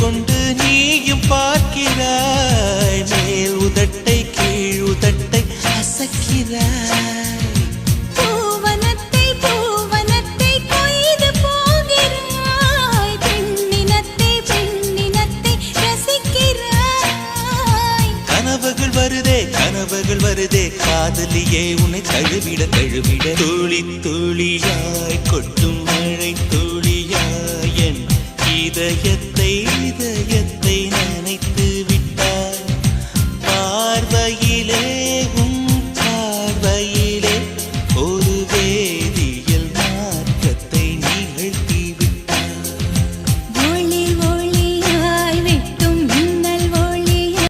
கொண்டு நீயும் பார்க்கிறாய். மேல் உதட்டை கீழ் உதட்டை அசக்கிறாய். கனவுகள் வருதே. காதலியே உன்னை தழுவிட தழுவிட துளி துளியாய் கொட்டும் மழை துளியாய் என் இதயத்தை இதயத்தை நினைத்து விட்டாய். பார்வையிலே உன் பார்வையிலே ஒரு வே